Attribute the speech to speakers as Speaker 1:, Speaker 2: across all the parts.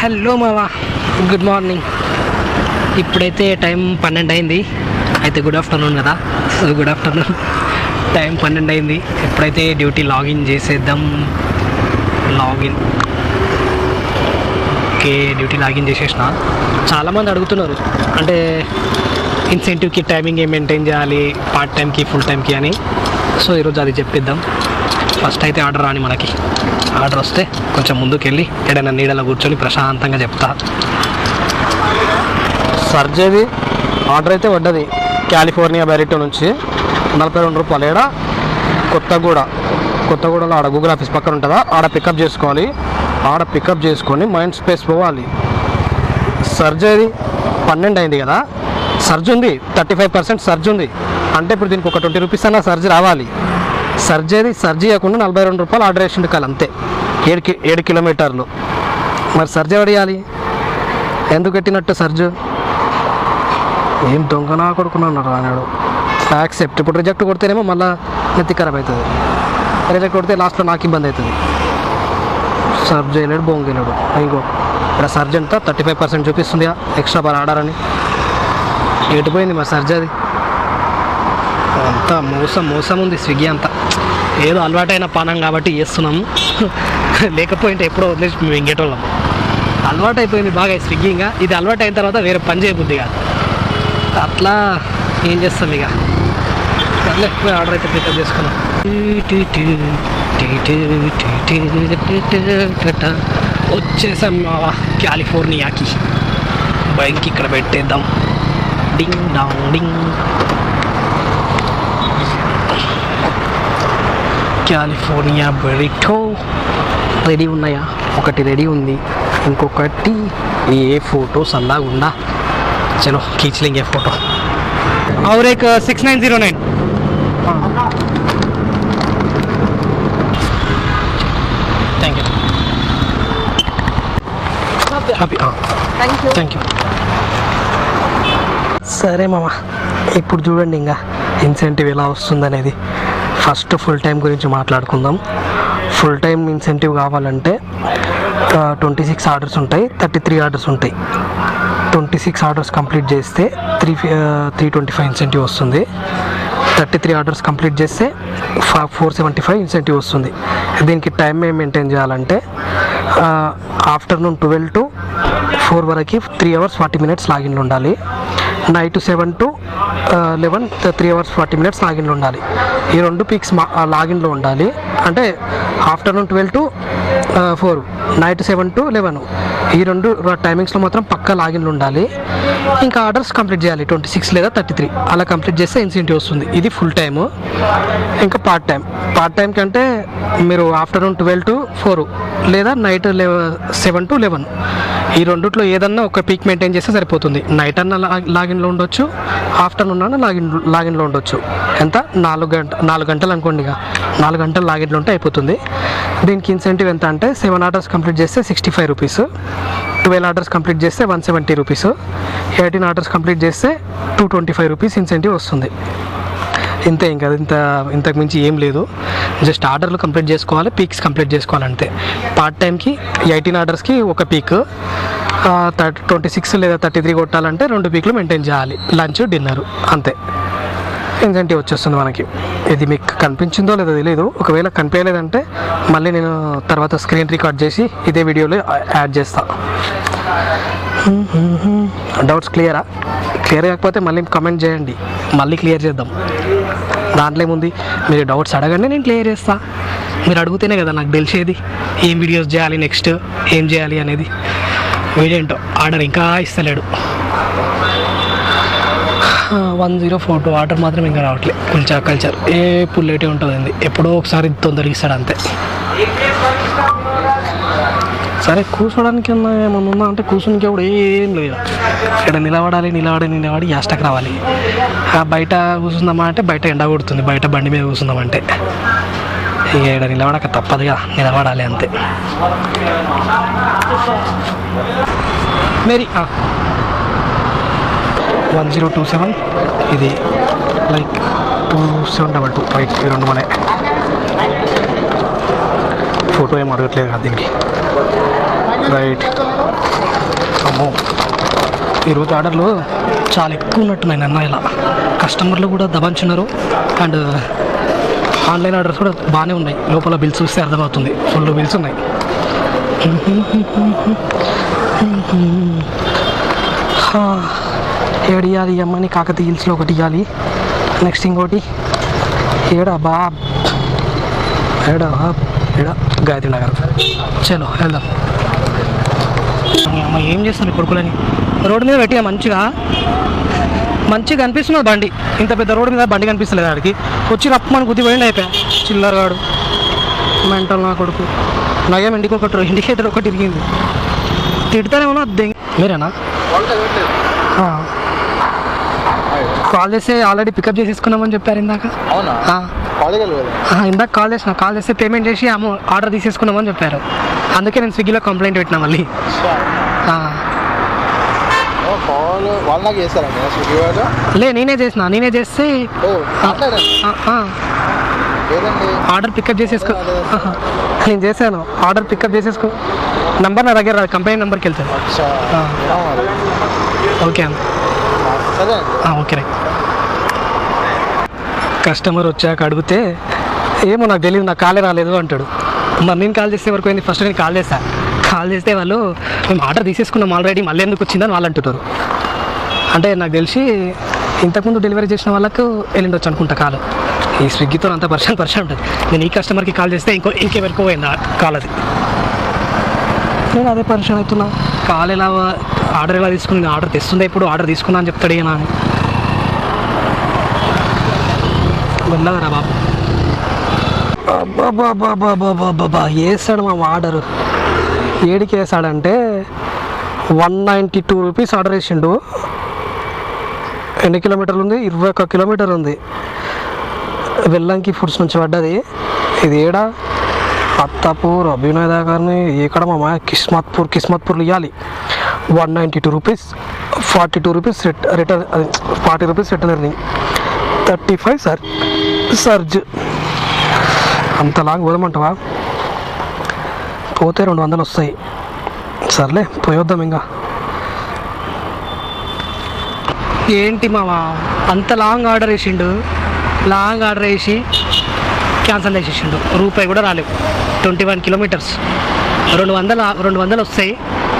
Speaker 1: Hello మావా good morning. ఇప్పుడైతే time పన్నెండు అయింది అయితే గుడ్ ఆఫ్టర్నూన్ కదా. So good afternoon. టైం పన్నెండు అయింది ఎప్పుడైతే డ్యూటీ లాగిన్ చేసేద్దాం లాగిన్. ఓకే డ్యూటీ లాగిన్ చేసేసిన. చాలామంది అడుగుతున్నారు. అంటే ఇన్సెంటివ్కి టైమింగ్ ఏం మెయింటైన్ చేయాలి పార్ట్ టైంకి ఫుల్ టైంకి అని. సో ఈరోజు అది చెప్పిద్దాం. ఫస్ట్ అయితే ఆర్డర్ రాని మనకి. ఆర్డర్ వస్తే కొంచెం ముందుకెళ్ళి ఏడైనా నీడలో కూర్చొని ప్రశాంతంగా చెప్తా. సర్జరీ ఆర్డర్ అయితే పడ్డది. కాలిఫోర్నియా బెరిటో నుంచి నలభై రెండు రూపాయలు. ఏడ? కొత్తగూడ. కొత్తగూడలో ఆడ గూగుల్ ఆఫీస్ పక్కన ఉంటుందా? ఆడ పికప్ చేసుకోవాలి. ఆడ పికప్ చేసుకొని మైండ్ స్పేస్ పోవాలి. సర్జరీ పన్నెండు అయింది కదా? సర్జ్ ఉంది. థర్టీ ఫైవ్ పర్సెంట్ సర్జ్ ఉంది. అంటే ఇప్పుడు దీనికి ఒక ట్వంటీ రూపీస్ అన్న సర్జ్ రావాలి. సర్జరీ సర్జీ చేయకుండా నలభై రెండు రూపాయలు ఆర్డర్ వేసిండు కాలు అంతే. ఏడు కి ఏడు కిలోమీటర్లు. మరి సర్జ్ ఎవరు ఎందుకు పెట్టినట్టు సర్జు? ఏం దొంగనా కొడుకున్నాడు అన్నాడు యాక్సెప్ట్. ఇప్పుడు రిజెక్ట్ కొడితేనేమో మళ్ళీ నెత్తి ఖరాబ్ అవుతుంది రిజెక్ట్ కొడితే లాస్ట్లో నాకు ఇబ్బంది అవుతుంది సర్వ్ చేయలేడు బొంగలేడు ఇంకో ఇక్కడ సర్జ్ ఎంత థర్టీ ఫైవ్ పర్సెంట్ చూపిస్తుంది ఎక్స్ట్రా బార్ ఆర్డర్ అని. ఎటుపోయింది మరి సర్జ్ అది అంతా మోసం మోసం ఉంది స్విగ్గీ అంతా. ఏదో అలవాటైన పానం కాబట్టి చేస్తున్నాం. లేకపోయింటే ఎప్పుడో వదిలేసి మేము ఇంకేటోళ్ళం. అలవాటు అయిపోయింది బాగా స్విగ్గింగ్గా ఇంకా ఇది అలవాటు అయిన తర్వాత వేరే పని చేయబుద్ది కాదు. అట్లా ఏం చేస్తాం ఇక? సర్లే ఆర్డర్ అయితే పికప్ చేసుకున్నాం వచ్చేసాం మావా కాలిఫోర్నియాకి. బైక్ ఇక్కడ పెట్టేద్దాం. Ding dong ding California burrito ready ఉన్నాయా ఒకటి రెడీ ఉంది ఇంకొకటి ఏ ఫోటోస్ అల్లాగుండా చలో खींच लेंगे फोटो और एक six nine zero nine thank you అవి
Speaker 2: థ్యాంక్ యూ
Speaker 1: థ్యాంక్ యూ సరే మామ ఇప్పుడు చూడండి ఇంకా ఇన్సెంటివ్ ఎలా వస్తుందనేది ఫస్ట్ ఫుల్ టైం గురించి మాట్లాడుకుందాం. ఫుల్ టైం ఇన్సెంటివ్ కావాలంటే ట్వంటీ సిక్స్ ఆర్డర్స్ ఉంటాయి థర్టీ త్రీ ఆర్డర్స్ ఉంటాయి. ట్వంటీ సిక్స్ ఆర్డర్స్ కంప్లీట్ చేస్తే three three twenty five incentive వస్తుంది. థర్టీ త్రీ ఆర్డర్స్ కంప్లీట్ చేస్తే ఫోర్ సెవెంటీ ఫైవ్ ఇన్సెంటివ్ వస్తుంది. దీనికి టైం మేము మెయింటైన్ చేయాలంటే ఆఫ్టర్నూన్ ట్వెల్వ్ టు ఫోర్ వరకు త్రీ అవర్స్ ఫార్టీ మినిట్స్ లాగిన్లు ఉండాలి. Night seven to eleven three hours forty minutes లాగిన్లో ఉండాలి. ఈ రెండు పీక్స్ మా లాగిన్లో ఉండాలి. అంటే afternoon twelve to four night seven to eleven. ఈ రెండు టైమింగ్స్లో మాత్రం పక్కా లాగిన్లు ఉండాలి. ఇంకా ఆర్డర్స్ కంప్లీట్ చేయాలి. ట్వంటీ సిక్స్ లేదా థర్టీ త్రీ. అలా కంప్లీట్ చేస్తే ఇన్సెంటివ్ వస్తుంది. ఇది ఫుల్ టైము. ఇంకా పార్ట్ టైం పార్ట్ టైం కంటే మీరు ఆఫ్టర్నూన్ ట్వెల్వ్ టు ఫోర్ లేదా నైట్ సెవెన్ టు లెవెన్. ఈ రెండిట్లో ఏదన్నా ఒక పీక్ మెయింటైన్ చేస్తే సరిపోతుంది. నైట్ అన్న లా- లాగిన్లో ఉండొచ్చు ఆఫ్టర్నూన్ అన్న లాగిన్ లాగిన్లో ఉండొచ్చు. ఎంత? నాలుగు గంట నాలుగు గంటలు అనుకోండి ఇక. నాలుగు గంటలు లాగిన్లో ఉంటే అయిపోతుంది. దీనికి ఇన్సెంటివ్ ఎంత అంటే సెవెన్ ఆర్డర్స్ కంప్లీట్ చేస్తే sixty five rupees twelve orders complete చేస్తే one seventy rupees eighteen orders complete చేస్తే two twenty five rupees incentive వస్తుంది. ఇంతే ఇంకా ఇంత ఇంతకు మించి ఏం లేదు. జస్ట్ ఆర్డర్లు కంప్లీట్ చేసుకోవాలి పీక్స్ కంప్లీట్ చేసుకోవాలి అంతే. పార్ట్ టైంకి ఎయిటీన్ ఆర్డర్స్కి ఒక పీక్ థర్టీ ట్వంటీ సిక్స్ లేదా థర్టీ త్రీ కొట్టాలంటే రెండు పీక్లు మెయింటైన్ చేయాలి. లంచ్ డిన్నర్ అంతే. ఇన్సెంటివ్ వచ్చేస్తుంది మనకి. ఇది మీకు కనిపించిందో లేదో తెలియదు ఒకవేళ కనిపించలేదంటే మళ్ళీ నేను తర్వాత స్క్రీన్ రికార్డ్ చేసి ఇదే వీడియోలో యాడ్ చేస్తాను డౌట్స్ క్లియరా క్లియర్ కాకపోతే మళ్ళీ కమెంట్ చేయండి. మళ్ళీ క్లియర్ చేద్దాం. దాంట్లో ఏముంది? మీరు డౌట్స్ అడగండి నేను క్లియర్ చేస్తా. మీరు అడిగితేనే కదా నాకు తెలిసేది. ఏం వీడియోస్ చేయాలి నెక్స్ట్ ఏం చేయాలి అనేది. వీడేంటో ఆర్డర్ ఇంకా ఇస్తలేడు. One zero four two order మాత్రం ఇంకా రావట్లేదు కొంచెం కల్చర్ ఏ పుల్లేటే ఉంటుంది ఎప్పుడో ఒకసారి తొందరగా ఇస్తాడు అంతే. సరే కూర్చోడానికి ఏమన్నా ఉందా? అంటే కూర్చోనికి కూడా ఏం లేదు. ఇక్కడ నిలబడాలి నిలబడి నిలబడి యాస్టక్ రావాలి. ఆ బయట కూర్చుందామా అంటే బయట ఎండ కొడుతుంది. బయట బండి మీద కూర్చుందామంటే. ఇక ఇక్కడ నిలబడక తప్పదుగా నిలబడాలి అంతే. మేరీ వన్ జీరో టూ సెవెన్. ఇది like two seven double two. Right ఈ రెండు మనే. ఫోటో ఏం అడగట్లేదు కదా దీనికి. రైట్ అమ్మో. ఈరోజు ఆర్డర్లు చాలా ఎక్కువ ఉన్నట్టున్నాయి నన్న ఇలా. కస్టమర్లు కూడా దబాంచున్నారు. అండ్ ఆన్లైన్ ఆర్డర్స్ కూడా బాగానే ఉన్నాయి. లోపల బిల్స్ చూస్తే అర్థమవుతుంది. ఫుల్ బిల్స్ ఉన్నాయి. ఏడియాలి అమ్మని కాకతీయ హిల్స్లో ఒకటి ఇవ్వాలి నెక్స్ట్ ఇంకోటి. ఏడా బా. ఏడా ఏడా. గాయత్రి నగర్. చలో వెళ్దాం. అమ్మ ఏం చేస్తుంది కొడుకులని? రోడ్డు మీద పెట్టిగా మంచిగా? మంచిగా కనిపిస్తున్నది బండి. ఇంత పెద్ద రోడ్డు మీద బండి కనిపిస్తలేదు ఆడికి. వచ్చి రప్పమని గుద్ది పోయింది అయిపోయా చిల్లరగాడు. మెంటల్ నా కొడుకు. నయం ఇంటికి ఒకటి ఇండికేటర్ ఒకటి ఇరిగింది తిడతానే ఉన్నా దెంగ మీరేనా. కాల్ చేస్తే ఆల్రెడీ పికప్ చేసేసుకున్నామని చెప్పారు ఇందాక.
Speaker 2: అవునా?
Speaker 1: ఇందాక కాల్ చేసిన కాల్ చేస్తే పేమెంట్ చేసి ఆర్డర్ తీసేసుకున్నామని చెప్పారు. అందుకే నేను స్విగ్గీలో కంప్లైంట్ పెట్టినా మళ్ళీ. లే నేనే చేసిన నేనే చేస్తే ఆర్డర్ పికప్ చేసేసుకో. నేను చేశాను. Order pickup చేసేసుకో. నంబర్ నా దగ్గర రాదు కంపెనీ నెంబర్కి వెళ్తాను. ఓకే అన్న ఓకే రైట్. కస్టమర్ వచ్చాక అడిగితే ఏమో నాకు తెలియదు నాకు కాలే రాలేదు అంటాడు. మరి నేను కాల్ చేస్తే వరకు అయింది ఫస్ట్ నేను కాల్ చేస్తా కాల్ చేస్తే వాళ్ళు మేము ఆర్డర్ తీసేసుకున్నాం ఆల్రెడీ మళ్ళీ ఎందుకు వచ్చిందని వాళ్ళు అంటున్నారు అంటే నాకు తెలిసి ఇంతకుముందు డెలివరీ చేసిన వాళ్ళకు వెళ్ళిండొచ్చు అనుకుంటా కాలు. ఈ స్విగ్గీతో అంత పర్సెంట్ పర్షన్ ఉంటుంది. నేను ఈ కస్టమర్కి కాల్ చేస్తే ఇంకో ఇంకెవరికో పోయింది కాల్ అది. నేను అదే పర్షన్ అవుతున్నా. కాల్ ఎలా ఆర్డర్ ఎలా తీసుకుని ఆర్డర్ తెస్తుందా ఇప్పుడు ఆర్డర్ తీసుకున్నా అని చెప్తాడు ఈయన అని. వెళ్ళగరా బాబు. అబ్బాబాబాబాబాబాబా వేసాడు మా ఆర్డర్ ఏడికి వేసాడంటే one ninety two rupees order వేసిండు. ఎన్ని కిలోమీటర్లు ఉంది? ఇరవై ఒక్క కిలోమీటర్ ఉంది. వెల్లంకి ఫుడ్స్ నుంచి పడ్డది. ఇది ఏడా? అత్తాపూర్ అభినయ్ దగ్గరని ఎక్కడ మా కిస్మత్పూర్ కిస్మత్పూర్లు ఇవ్వాలి one ninety two rupees forty two rupees return అది forty rupees return earning thirty five sir. Surge అంత లాంగ్ పోదామంటావా పోతే రెండు వందలు వస్తాయి. సర్లే పోయొద్దాం ఇంకా ఏంటి మావా? అంత లాంగ్ ఆర్డర్ వేసిండు. లాంగ్ ఆర్డర్ వేసి క్యాన్సల్ చేసేసిండు. రూపాయి కూడా రాలేవు ట్వంటీ వన్ కిలోమీటర్స్. రెండు వందలు రెండు వందలు వస్తాయి.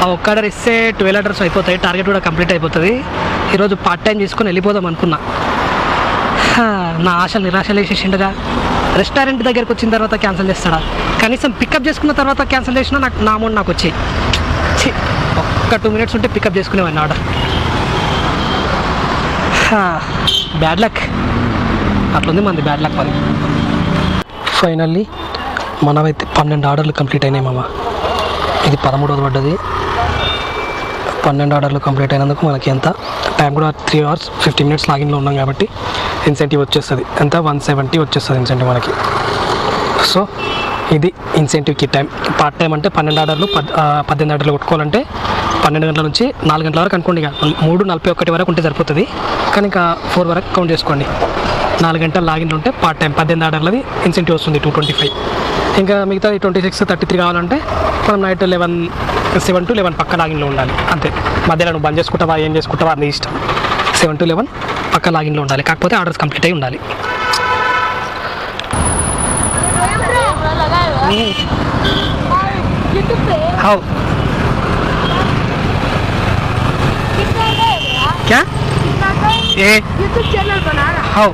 Speaker 1: ఆ ఒక్క ఆర్డర్ ఇస్తే ట్వెల్వ్ ఆర్డర్స్ అయిపోతాయి. టార్గెట్ కూడా కంప్లీట్ అయిపోతుంది. ఈరోజు పార్ట్ టైం చేసుకొని వెళ్ళిపోదాం అనుకున్నా. నా ఆశలు నిరాశలు వేసేసిండుగా రెస్టారెంట్ దగ్గరికి వచ్చిన తర్వాత క్యాన్సిల్ చేస్తాడా? కనీసం పికప్ చేసుకున్న తర్వాత క్యాన్సిల్ చేసినా నాకు నా అమౌంట్ నాకు వచ్చాయి. ఒక్క టూ మినిట్స్ ఉంటే పికప్ చేసుకునేవాడిని ఆర్డర్. Bad luck. అట్లుంది మంది బ్యాడ్ లక్ మరి ఫైనల్లీ మనమైతే పన్నెండు ఆర్డర్లు కంప్లీట్ అయినాయి మామ. ఇది పదమూడవది పడ్డది. పన్నెండు ఆర్డర్లు కంప్లీట్ అయినందుకు మనకి ఎంత? టైం కూడా త్రీ అవర్స్ ఫిఫ్టీ మినిట్స్ లాగిన్లో ఉన్నాం కాబట్టి ఇన్సెంటివ్ వచ్చేస్తుంది. ఎంత? వన్ సెవెంటీ వచ్చేస్తుంది ఇన్సెంటివ్ మనకి. సో ఇది incentive kit time. Part time అంటే పన్నెండు ఆర్డర్లు పద్ పద్దెనిమిది ఆర్డర్లు కొట్టుకోవాలంటే పన్నెండు గంటల నుంచి నాలుగు గంటల వరకు అనుకోండి ఇక. మూడు నలభై ఒకటి వరకు ఉంటే సరిపోతుంది. కానీ ఇంకా ఫోర్ వరకు కౌంట్ చేసుకోండి. నాలుగు గంటల లాగిన్లు ఉంటే పార్ట్ టైం. పద్దెనిమిది ఆర్డర్లది ఇన్సెంటివ్ వస్తుంది టూ ట్వంటీ ఫైవ్. ఇంకా మిగతా ట్వంటీ సిక్స్ థర్టీ త్రీ కావాలంటే మనం night eleven seven to eleven పక్క లాగిన్లో ఉండాలి. అంతే. మధ్యలో నువ్వు బంద్ చేసుకుంటావా ఏం చేసుకుంటావా అది ఇష్టం. సెవెన్ టు లెవెన్ పక్క లాగిన్లో ఉండాలి కాకపోతే ఆర్డర్స్ కంప్లీట్ అయి ఉండాలి
Speaker 3: यूट्यूब पे
Speaker 1: హౌ
Speaker 3: कितना का है भैया
Speaker 1: క్యా
Speaker 3: कितना का
Speaker 1: ఏ
Speaker 3: यूट्यूब चैनल बनाना
Speaker 1: హౌ